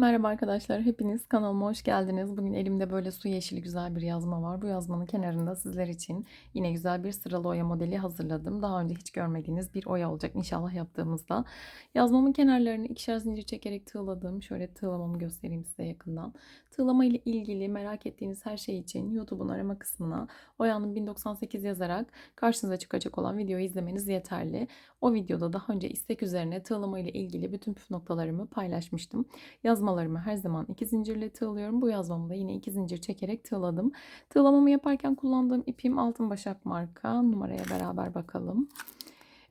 Merhaba arkadaşlar, hepiniz kanalıma hoş geldiniz. Bugün elimde böyle su yeşili güzel bir yazma var. Bu yazmanın kenarında sizler için yine güzel bir sıralı oya modeli hazırladım. Daha önce hiç görmediğiniz bir oya olacak inşallah yaptığımızda. Yazmamın kenarlarını ikişer zincir çekerek tığladım. Şöyle tığlamamı göstereyim size yakından. Tığlama ile ilgili merak ettiğiniz her şey için YouTube'un arama kısmına Oya'nın 1098 yazarak karşınıza çıkacak olan videoyu izlemeniz yeterli. O videoda daha önce istek üzerine tığlama ile ilgili bütün püf noktalarımı paylaşmıştım. Yazmalarımı her zaman iki zincirle tığlıyorum. Bu yazmamı da yine iki zincir çekerek tığladım. Tığlamamı yaparken kullandığım ipim Altın Başak marka. Numaraya beraber bakalım.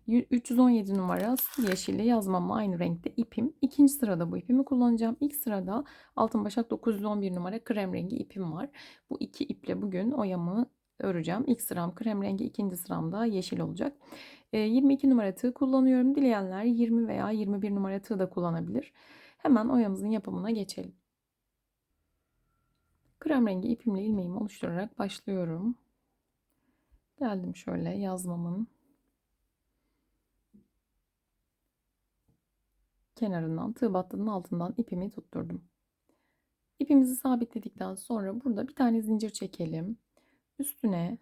317 numara yeşili yazmamla aynı renkte ipim. İkinci sırada bu ipimi kullanacağım. İlk sırada Altın Başak 911 numara krem rengi ipim var. Bu iki iple bugün oyamı öreceğim. İlk sıram krem rengi, ikinci sıramda yeşil olacak. 22 numara tığ kullanıyorum. Dileyenler 20 veya 21 numara tığ da kullanabilir. Hemen oyamızın yapımına geçelim. Krem rengi ipimle ilmeğimi oluşturarak başlıyorum. Geldim şöyle yazmamın kenarından tığ battının altından ipimi tutturdum. İpimizi sabitledikten sonra burada bir tane zincir çekelim. Üstüne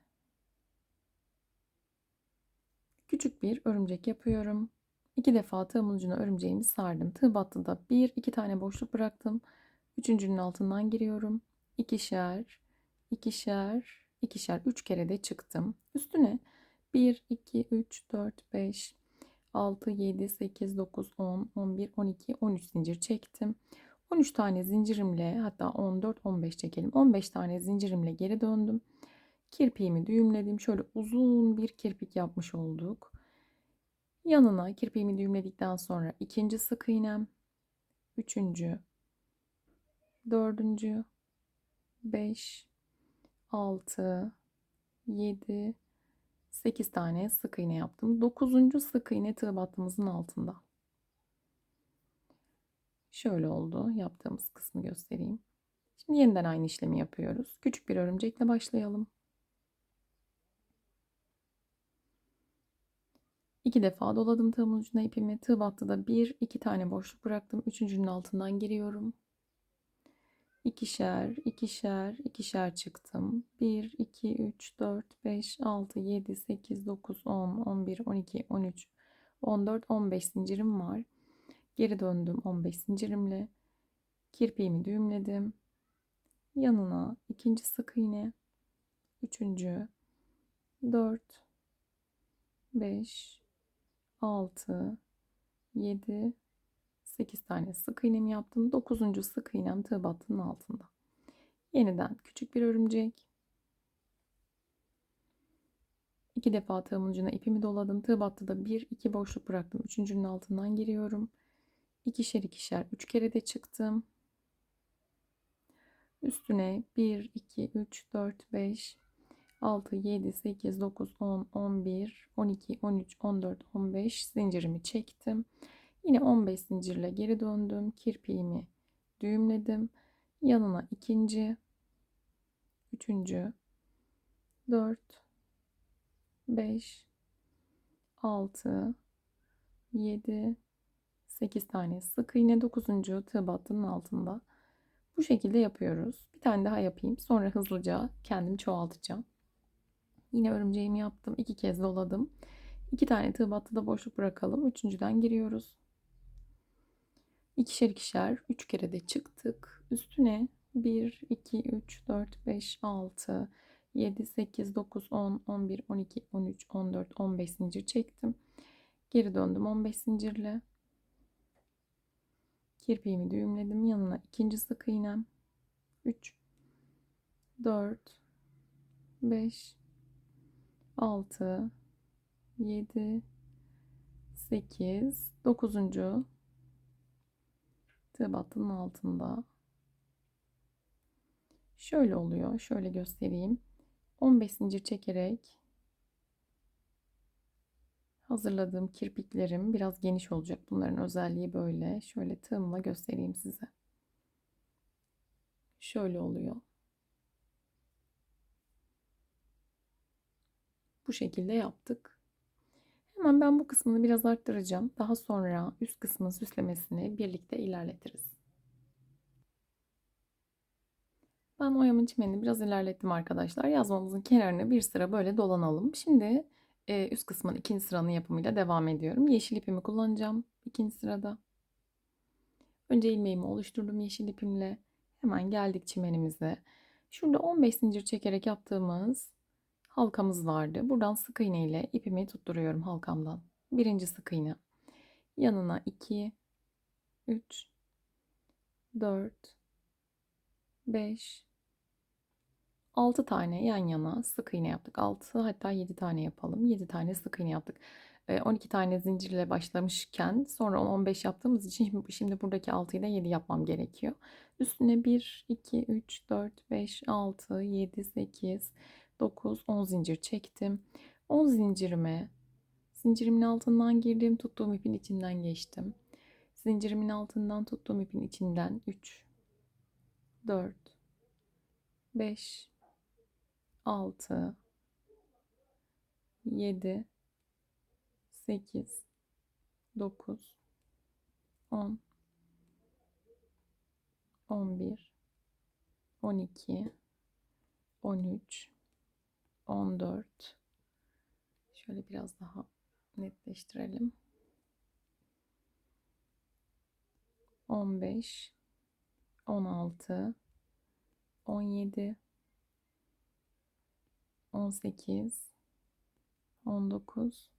küçük bir örümcek yapıyorum. İki defa tığımın ucuna örümceğimi sardım. Tığ battıda bir iki tane boşluk bıraktım. Üçüncünün altından giriyorum. İkişer, ikişer, ikişer. Üç kere de çıktım. Üstüne 1, 2, 3, 4, 5, 6, 7, 8, 9, 10, 11, 12, 13 zincir çektim. 13 tane zincirimle hatta 14, 15 çekelim. 15 tane zincirimle geri döndüm. Kirpiğimi düğümledim. Şöyle uzun bir kirpik yapmış olduk. Yanına kirpiğimi düğümledikten sonra ikinci sık iğnem, üçüncü, dördüncü, beş, altı, yedi, sekiz tane sık iğne yaptım. Dokuzuncu sık iğne tığ battığımızın altında. Şöyle oldu. Yaptığımız kısmı göstereyim. Şimdi yeniden aynı işlemi yapıyoruz. Küçük bir örümcekle başlayalım. İki defa doladım tığımın ucuna ipimi. Tığ battıda bir, iki tane boşluk bıraktım. Üçüncünün altından giriyorum. İkişer, ikişer, ikişer çıktım. 1, 2, 3, 4, 5, 6, 7, 8, 9, 10, 11, 12, 13, 14, 15 zincirim var. Geri döndüm 15 zincirimle. Kirpiğimi düğümledim. Yanına ikinci sık iğne. Üçüncü, 4, 5, 6, 7, 8 tane sık iğnemi yaptım. 9. sık iğnem tığ battının altında. Yeniden küçük bir örümcek. İki defa tığımın ucuna ipimi doladım. Tığ battıda bir iki boşluk bıraktım. Üçüncünün altından giriyorum. İkişer ikişer üç kere de çıktım. Üstüne 1, 2, 3, 4, 5, 6, 7, 8, 9, 10, 11, 12, 13, 14, 15 zincirimi çektim. Yine 15 zincirle geri döndüm. Kirpiğimi düğümledim. Yanına ikinci, üçüncü, 4, 5, 6, 7, 8 tane sık iğne 9. tığ battının altında. Bu şekilde yapıyoruz. Bir tane daha yapayım. Sonra hızlıca kendim çoğaltacağım. Yine örümceğimi yaptım. iki kez doladım. İki tane tığ battıda boşluk bırakalım. Üçüncüden giriyoruz. İkişer ikişer. Üç kere de çıktık. Üstüne 1, 2, 3, 4, 5, 6, 7, 8, 9, 10, 11, 12, 13, 14, 15 zincir çektim. Geri döndüm 15 zincirle. Kirpiğimi düğümledim. Yanına ikinci sık iğnem. 3, 4, 5, 6 7 8 9. tığ battının altında. Şöyle oluyor şöyle göstereyim. 15 zincir çekerek hazırladığım kirpiklerim biraz geniş olacak. Bunların özelliği böyle. Şöyle tığımla göstereyim size. Şöyle oluyor Bu şekilde yaptık. Hemen ben bu kısmını biraz arttıracağım. Daha sonra üst kısmın süslemesini birlikte ilerletiriz. Ben oyamın çimenini biraz ilerlettim arkadaşlar. Yazmamızın kenarını bir sıra böyle dolanalım. Şimdi e, üst kısmın ikinci sıranın yapımıyla devam ediyorum. Yeşil ipimi kullanacağım ikinci sırada. Önce ilmeğimi oluşturdum yeşil ipimle. Hemen geldik çimenimize. Şurada 15 zincir çekerek yaptığımız halkamız vardı. Buradan sık iğne ile ipimi tutturuyorum halkamdan. Birinci sık iğne. Yanına 2, 3, 4, 5, 6 tane yan yana sık iğne yaptık. 6 hatta 7 tane yapalım. 7 tane sık iğne yaptık. 12 tane zincirle başlamışken sonra 15 yaptığımız için şimdi buradaki 6'yı da 7 yapmam gerekiyor. Üstüne 1, 2, 3, 4, 5, 6, 7, 8, 9, 10 zincir çektim. 10 zincirime zincirimin altından girdim. Tuttuğum ipin içinden geçtim. Zincirimin altından tuttuğum ipin içinden 3, 4, 5, 6, 7, 8, 9, 10, 11, 12, 13, 14. Şöyle biraz daha netleştirelim. 15, 16, 17, 18, 19,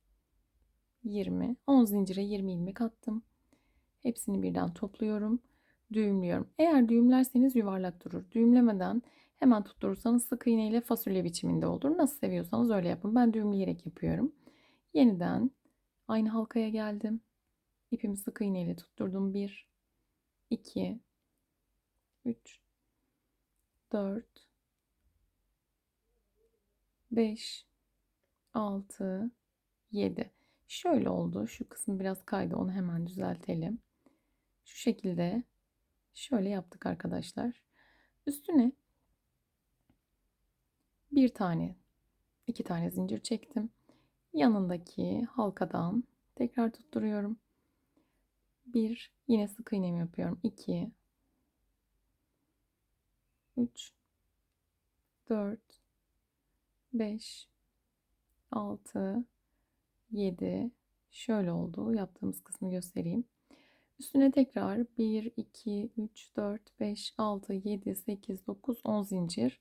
20. 10 zincire 20 ilmek attım. Hepsini birden topluyorum. Düğümlüyorum. Eğer düğümlerseniz yuvarlak durur. Düğümlemeden hemen tutturursanız sık iğne ile fasulye biçiminde olur. Nasıl seviyorsanız öyle yapın. Ben düğümleyerek yapıyorum. Yeniden aynı halkaya geldim. İpimi sık iğne ile tutturdum. 1 2 3 4 5 6 7 Şöyle oldu. Şu kısım biraz kaydı. Onu hemen düzeltelim. Şu şekilde şöyle yaptık arkadaşlar. Üstüne bir tane, iki tane zincir çektim. Yanındaki halkadan tekrar tutturuyorum. Bir, yine sık iğnemi yapıyorum. 2 3 4 5 6 7 şöyle oldu. Yaptığımız kısmı göstereyim. Üstüne tekrar 1, 2, 3, 4, 5, 6, 7, 8, 9, 10 zincir.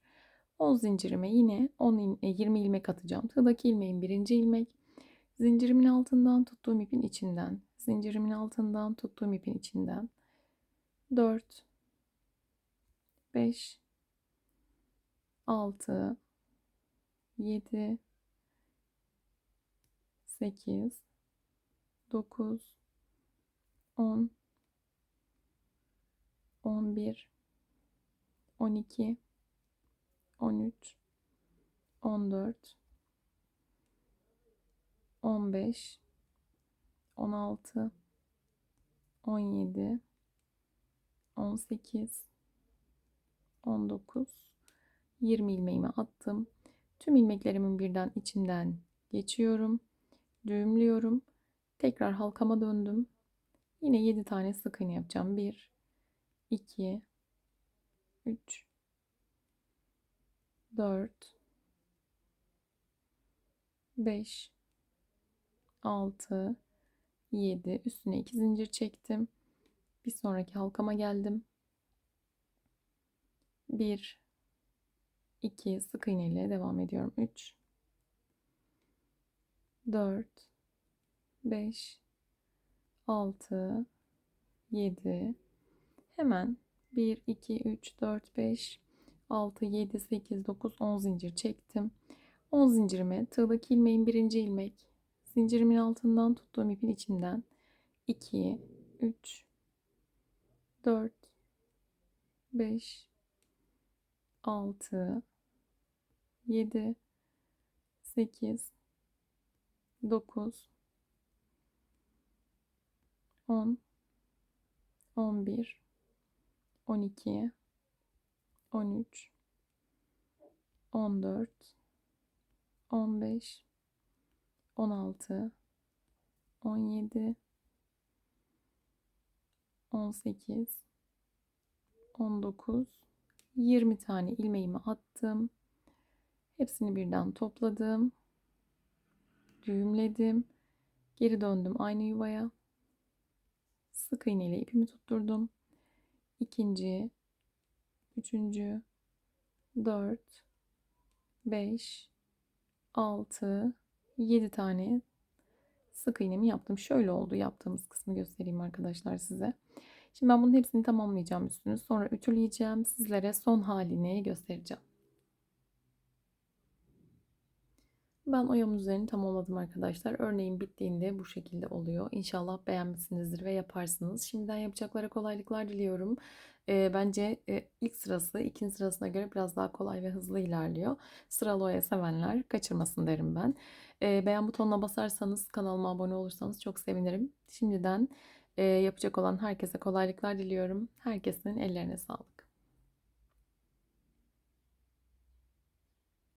10 zincirime yine 10 20 e, ilmek atacağım. Tığdaki ilmeğin birinci ilmek. Zincirimin altından tuttuğum ipin içinden. Zincirimin altından tuttuğum ipin içinden. 4 5 6 7 8 9 10 11 12 13 14 15 16 17 18 19 20 ilmeğimi attım. Tüm ilmeklerimin birden içinden geçiyorum düğümlüyorum. Tekrar halkama döndüm. Yine 7 tane sık iğne yapacağım. 1 2 3 4 5 6 7 üstüne 2 zincir çektim. Bir sonraki halkama geldim. 1 2 sık iğne ile devam ediyorum. 3 4 5 6 7 hemen 1 2 3 4 5 6 7 8 9 10 zincir çektim. 10 zincirime tığdaki ilmeğin birinci ilmek zincirimin altından tuttuğum ipin içinden 2 3 4 5 6 7 8 9 10 11 12 13 14 15 16 17 18 19 20 tane ilmeğimi attım. Hepsini birden topladım. Düğümledim. Geri döndüm aynı yuvaya. Sık iğne ile ipimi tutturdum. İkinci, üçüncü, dört, beş, altı, yedi tane sık iğnemi yaptım. Şöyle oldu yaptığımız kısmı göstereyim arkadaşlar size. Şimdi ben bunun hepsini tamamlayacağım üstünü. Sonra ütüleyeceğim. Sizlere son halini göstereceğim. Ben oyamın üzerini tamamladım arkadaşlar. Örneğin bittiğinde bu şekilde oluyor. İnşallah beğenmişsinizdir ve yaparsınız. Şimdiden yapacaklara kolaylıklar diliyorum. E, bence e, ilk sırası ikinci sırasına göre biraz daha kolay ve hızlı ilerliyor. Sıralı oya sevenler kaçırmasın derim ben. E, beğen butonuna basarsanız kanalıma abone olursanız çok sevinirim. Şimdiden e, yapacak olan herkese kolaylıklar diliyorum. Herkesin ellerine sağlık.